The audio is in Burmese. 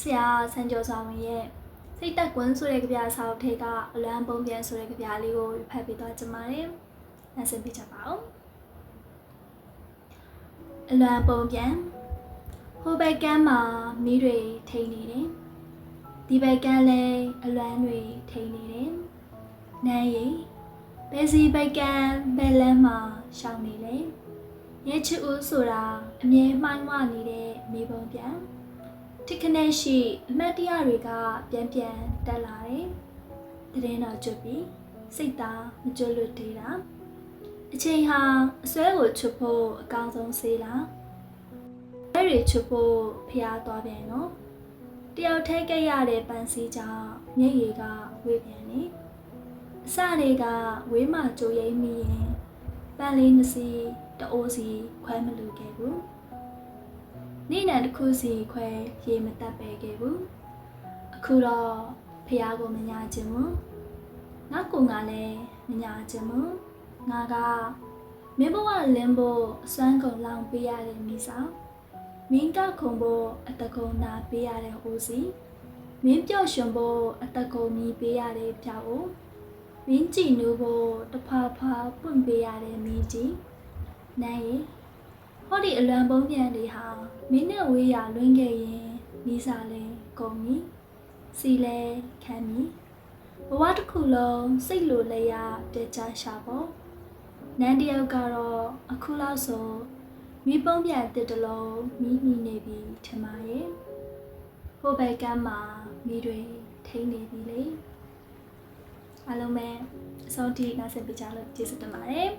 ဆရာဆန်ကျော်ဆောင်ရဲ့စိတ်တက်ကွန်းဆိုတဲ့ကြပြစာအုပ်ထဲကအလွမ်းပုံပြန်ဆိုတဲ့ကြပြလေးကိုဖတ်ပေးသွားကြပါတယ်။နားဆင်ပြကြပါဦး။အလွမ်းပုံပြန်ဟိုဘက်ကမ်းမှာမီးတွေထိန်နေတယ်။ဒီဘက်ကမ်းလည်းအလွမ်းတွေထိန်နေတယ်။နန်းရီဘယ်စီဘက်ကမ်းဘယ်လမ်းမှာရှောင်းနေလဲ။ရဲချစ်ဦးဆိုတာအမြဲမှိုင်းဝနေတဲ့မိဘုံပြန်။ တစ်ခနဲ့ရှိအမတ်တရားတွေကပြန်ပြန်တက်လာတယ်။တရင်တော်ကျွတ်ပြီးစိတ်သားမကျွတ်လွတ်သေးတာ။အချိန်ဟာအစွဲကိုချွတ်ဖို့အကောင်းဆုံးဆေးလား။အဲ့ဒီချွတ်ဖို့ဖျားသွားပြန်နော်။တယောက်ထဲကြရတဲ့ပန်းစည်းကြောင့်မျက်ရည်ကဝေးပြန်နေ။အစတွေကဝေးမှကြိုရိမ့်မိရင်ပန်းလေးနှစ်စီးတအိုးစီခွဲမလူခဲ့ဘူး။ နေ့နဲ့တစ်ခုစီခွဲရေမတက်ပဲခဲ့ဘူးအခုတော့ဖះကိုမညာခြင်းဘူးငါကူငါလည်းမညာခြင်းဘူးငါကမင်းဘဝလင်းဖို့အစွမ်းကုန်လောင်ပေးရတဲ့မိစားမင်းကခုံဖို့အတကုံနာပေးရတဲ့ဟိုစီမင်းပျော့ရွှင်ဖို့အတကုံမီပေးရတဲ့ပြောက်ဦးမင်းကြည်နူးဖို့တဖာဖာပွင့်ပေးရတဲ့မင်းကြီးနိုင်ရင် ဟောဒီအလွန်ပုံးပြန်လေးဟာမင်းနဲ့ဝေးရလွင်းခဲ့ရင်နီးစာလဲကုန်ပြီစီလဲခံပြီဘဝတစ်ခုလုံးစိတ်လိုလဲရပြချရှာပေါ့နန်းတယောက်ကတော့အခုလောက်ဆိုမိပုံးပြန်တစ်တလုံးမိမိနေပြီထင်ပါရဲ့ဟိုဘက်ကမ်းမှာမိတွေထိနေပြီလေအားလုံးပဲအဆုံးထိနားဆင်ပြကြလို့ကျေးဇူးတင်ပါတယ်